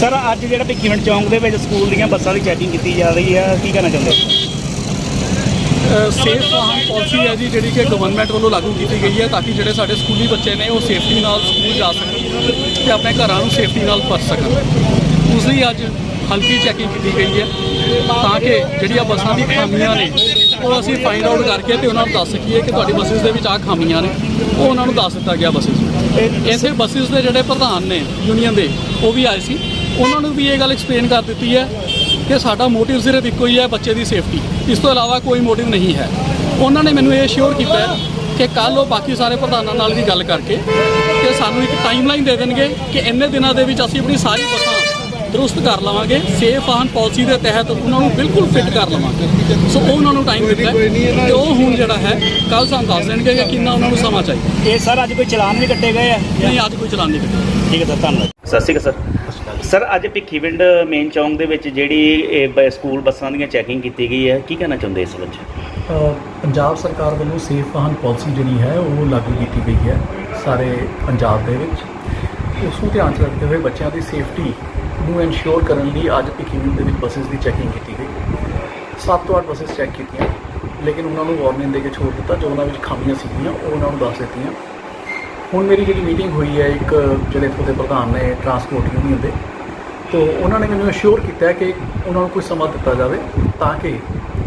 Sir. ਅੱਜ ਜਿਹੜਾ ਭਿੱਖੀਵਿੰਡ ਚੌਂਕ ਦੇ ਵਿੱਚ ਸਕੂਲ ਦੀਆਂ ਬੱਸਾਂ ਦੀ ਚੈਕਿੰਗ ਕੀਤੀ ਜਾ ਰਹੀ ਹੈ ਕੀ ਕਹਿਣਾ ਚਾਹੁੰਦੇ ਹੋ? ਸੇਫ ਵਾਹਨ ਪਾਲਿਸੀ ਹੈ ਜੀ ਜਿਹੜੀ ਕਿ ਗਵਰਨਮੈਂਟ ਵੱਲੋਂ ਲਾਗੂ ਕੀਤੀ ਗਈ ਹੈ ਤਾਂ ਕਿ ਜਿਹੜੇ ਸਾਡੇ ਸਕੂਲੀ ਬੱਚੇ ਨੇ ਉਹ ਸੇਫਟੀ ਨਾਲ ਸਕੂਲ ਜਾ ਸਕਣ ਤੇ ਆਪਣੇ ਘਰਾਂ ਨੂੰ ਸੇਫਟੀ ਨਾਲ ਪਰਤ ਸਕਣ। ਉਸ ਲਈ ਅੱਜ ਹਲਕੀ ਚੈਕਿੰਗ ਕੀਤੀ ਗਈ ਹੈ ਤਾਂ ਕਿ ਜਿਹੜੀਆਂ ਬੱਸਾਂ ਦੀ ਖਾਮੀਆਂ ਨੇ ਉਹ ਅਸੀਂ ਫਾਈਂਡ ਆਊਟ ਕਰਕੇ ਤੇ ਉਹਨਾਂ ਨੂੰ ਦੱਸ ਸਕੀਏ ਕਿ ਤੁਹਾਡੀ ਬੱਸਿਸ ਦੇ ਵਿੱਚ ਆਹ ਖਾਮੀਆਂ ਨੇ। ਉਹ ਉਹਨਾਂ ਨੂੰ ਦੱਸ ਦਿੱਤਾ ਗਿਆ ਬੱਸਿਸ ਨੂੰ। ਇਸੇ ਬੱਸਿਸ ਦੇ ਜਿਹੜੇ ਪ੍ਰਧਾਨ ਨੇ ਯੂਨੀਅਨ ਦੇ, ਉਹ ਵੀ ਆਏ ਸੀ। ਉਹਨਾਂ ਨੂੰ ਵੀ ਇਹ ਗੱਲ ਐਕਸਪਲੇਨ ਕਰ ਦਿੱਤੀ ਹੈ ਕਿ ਸਾਡਾ ਮੋਟਿਵ ਸਿਰਫ ਇੱਕੋ ਹੀ ਹੈ ਬੱਚੇ ਦੀ ਸੇਫਟੀ ਇਸ ਤੋਂ ਇਲਾਵਾ ਕੋਈ ਮੋਟਿਵ ਨਹੀਂ ਹੈ। ਉਹਨਾਂ ਨੇ ਮੈਨੂੰ ਇਹ ਅਸ਼ੋਰ ਕੀਤਾ ਕਿ ਕੱਲ ਉਹ ਬਾਕੀ ਸਾਰੇ ਪ੍ਰਧਾਨਾਂ ਨਾਲ ਵੀ ਗੱਲ ਕਰਕੇ ਕਿ ਸਾਨੂੰ ਇੱਕ ਟਾਈਮਲਾਈਨ ਦੇ ਦੇਣਗੇ ਕਿ ਇੰਨੇ ਦਿਨਾਂ ਦੇ ਵਿੱਚ ਅਸੀਂ ਆਪਣੀ ਸਾਰੀ ਬੱਸਾਂ ਦਰੁਸਤ ਕਰ ਲਵਾਂਗੇ ਸੇਫ ਵਾਹਨ ਪਾਲਿਸੀ ਦੇ ਤਹਿਤ ਉਹਨਾਂ ਨੂੰ ਬਿਲਕੁਲ ਫਿੱਟ ਕਰ ਲਵਾਂਗੇ। ਸੋ ਉਹ ਉਹਨਾਂ ਨੂੰ ਟਾਈਮ ਦਿੱਤਾ ਤੇ ਉਹ ਹੁਣ ਜਿਹੜਾ ਹੈ ਕੱਲ ਸਾਨੂੰ ਦੱਸ ਦੇਣਗੇ ਕਿ ਕਿੰਨਾ ਉਹਨਾਂ ਨੂੰ ਸਮਾਂ ਚਾਹੀਦਾ। ਇਹ ਸਰ ਅੱਜ ਕੋਈ ਚਲਾਨ ਵੀ ਕੱਟੇ ਗਏ ਆ? ਨਹੀਂ ਅੱਜ ਕੋਈ ਚਲਾਨ ਨਹੀਂ ਕੱਟਿਆ ਠੀਕ ਹੈ ਸਰ ਧੰਨਵਾਦ। ਸਤਿ ਸ਼੍ਰੀ ਅਕਾਲ ਸਰ। ਸਰ ਅੱਜ ਭਿੱਖੀਵਿੰਡ ਮੇਨ ਚੌਂਕ ਦੇ ਵਿੱਚ ਜਿਹੜੀ ਇਹ ਬ- ਸਕੂਲ ਬੱਸਾਂ ਦੀਆਂ ਚੈਕਿੰਗ ਕੀਤੀ ਗਈ ਹੈ ਕੀ ਕਹਿਣਾ ਚਾਹੁੰਦੇ ਇਸ ਵਿੱਚ ਪੰਜਾਬ ਸਰਕਾਰ ਵੱਲੋਂ ਸੇਫ ਵਾਹਨ ਪਾਲਿਸੀ ਜਿਹੜੀ ਹੈ ਉਹ ਲਾਗੂ ਕੀਤੀ ਗਈ ਹੈ ਸਾਰੇ ਪੰਜਾਬ ਦੇ ਵਿੱਚ। ਉਸ ਨੂੰ ਧਿਆਨ 'ਚ ਰੱਖਦੇ ਹੋਏ ਬੱਚਿਆਂ ਦੀ ਸੇਫਟੀ ਨੂੰ ਇਨਸ਼ੋਰ ਕਰਨ ਲਈ ਅੱਜ ਭਿੱਖੀਵਿੰਡ ਦੇ ਵਿੱਚ ਬੱਸਸ ਦੀ ਚੈਕਿੰਗ ਕੀਤੀ ਗਈ। ਸੱਤ ਤੋਂ ਅੱਠ ਬੱਸਸ ਚੈੱਕ ਕੀਤੀਆਂ, ਲੇਕਿਨ ਉਹਨਾਂ ਨੂੰ ਵਾਰਨਿੰਗ ਦੇ ਕੇ ਛੋੜ ਦਿੱਤਾ, ਜੋ ਉਹਨਾਂ ਵਿੱਚ ਖਾਮੀਆਂ ਸੀਗੀਆਂ, ਉਹ ਉਹਨਾਂ ਨੂੰ ਦੱਸ ਦਿੱਤੀਆਂ। ਹੁਣ ਮੇਰੀ ਜਿਹੜੀ ਮੀਟਿੰਗ ਹੋਈ ਹੈ ਇੱਕ, ਜਿਹੜੇ ਇੱਥੋਂ ਦੇ ਪ੍ਰਧਾਨ ਨੇ ਟਰਾਂਸਪੋਰਟ ਯੂਨੀਅਨ ਦੇ, ਤੋਂ ਉਹਨਾਂ ਨੇ ਮੈਨੂੰ ਅਸ਼ੋਰ ਕੀਤਾ ਕਿ ਉਹਨਾਂ ਨੂੰ ਕੋਈ ਸਮਾਂ ਦਿੱਤਾ ਜਾਵੇ ਤਾਂ ਕਿ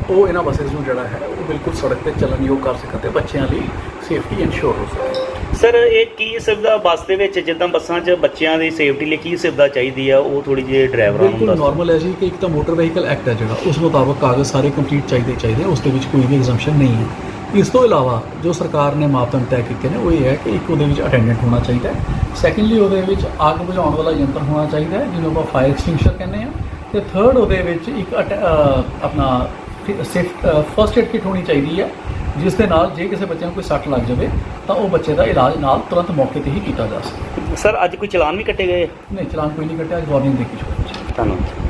ਉਹ ਇਹਨਾਂ ਬੱਸਸ ਨੂੰ ਜਿਹੜਾ ਹੈ, ਉਹ ਬਿਲਕੁਲ ਸੜਕ ਤੇ ਚੱਲਣਯੋਗ ਕਰ ਸਕਣ ਤੇ ਬੱਚਿਆਂ ਲਈ ਸੇਫਟੀ ਇਨਸ਼ੋਰ ਹੋ ਸਕੇ। ਸਰ ਇਹ ਕੀ ਸੁਵਿਧਾ ਬੱਸ ਦੇ ਵਿੱਚ ਜਿੱਦਾਂ ਬੱਸਾਂ 'ਚ ਬੱਚਿਆਂ ਦੀ ਸੇਫਟੀ ਲਈ ਕੀ ਸੁਵਿਧਾ ਚਾਹੀਦੀ ਆ? ਉਹ ਥੋੜੀ ਜਿਹੀ ਡਰਾਈਵਰਾਂ ਨੂੰ ਬਿਲਕੁਲ ਦੱਸੋ ਨਾਰਮਲ ਹੈ ਜੀ ਕਿ ਇੱਕ ਤਾਂ ਮੋਟਰ ਵਹੀਕਲ ਐਕਟ ਹੈ ਜਿਹੜਾ ਉਸ ਮੁਤਾਬਕ ਕਾਗਜ਼ ਸਾਰੇ ਕੰਪਲੀਟ ਚਾਹੀਦੇ ਚਾਹੀਦੇ ਉਸ ਦੇ ਵਿੱਚ ਕੋਈ ਵੀ ਐਗਜ਼ੈਂਪਸ਼ਨ ਨਹੀਂ ਹੈ। ਇਸ ਤੋਂ ਇਲਾਵਾ ਜੋ ਸਰਕਾਰ ਨੇ ਮਾਪਦੰਡ ਤੈਅ ਕੀਤੇ ਨੇ ਉਹ ਇਹ ਹੈ ਕਿ ਇੱਕ ਉਹਦੇ ਵਿੱਚ ਅਟੈਂਡੈਂਟ ਹੋਣਾ ਚਾਹੀਦਾ ਹੈ। ਸੈਕੰਡਲੀ ਉਹਦੇ ਵਿੱਚ ਅੱਗ ਬੁਝਾਉਣ ਵਾਲਾ ਯੰਤਰ ਹੋਣਾ ਚਾਹੀਦਾ ਹੈ ਜਿਹਨੂੰ ਆਪਾਂ ਫਾਇਰ ਐਕਸਟਿੰਗੁਇਸ਼ਰ ਕਹਿੰਦੇ ਆ ਤੇ ਥਰਡ ਉਹਦੇ ਵਿੱਚ ਇੱਕ ਅਟ- ਅਹ ਆਪਣਾ ਸੇਫ ਫਰਸਟ ਏਡ ਕਿਟ ਹੋਣੀ ਚਾਹੀਦੀ ਹੈ। ਜਿਸ ਦੇ ਨਾਲ ਜੇ ਕਿਸੇ ਬੱਚੇ ਨੂੰ ਕੋਈ ਸੱਟ ਲੱਗ ਜਾਵੇ ਤਾਂ ਉਹ ਬੱਚੇ ਦਾ ਇਲਾਜ ਨਾਲ ਤੁਰੰਤ ਮੌਕੇ ਤੇ ਹੀ ਕੀਤਾ ਜਾ ਸਕੇ ਸਰ ਅੱਜ ਕੋਈ ਚਲਾਨ ਵੀ ਕੱਟੇ ਗਏ? ਨਹੀਂ ਚਲਾਨ ਕੋਈ ਨਹੀਂ ਕੱਟਿਆ ਵਾਰਨਿੰਗ ਦੇ ਕੇ ਛੋੜਿਆ ਧੰਨਵਾਦ।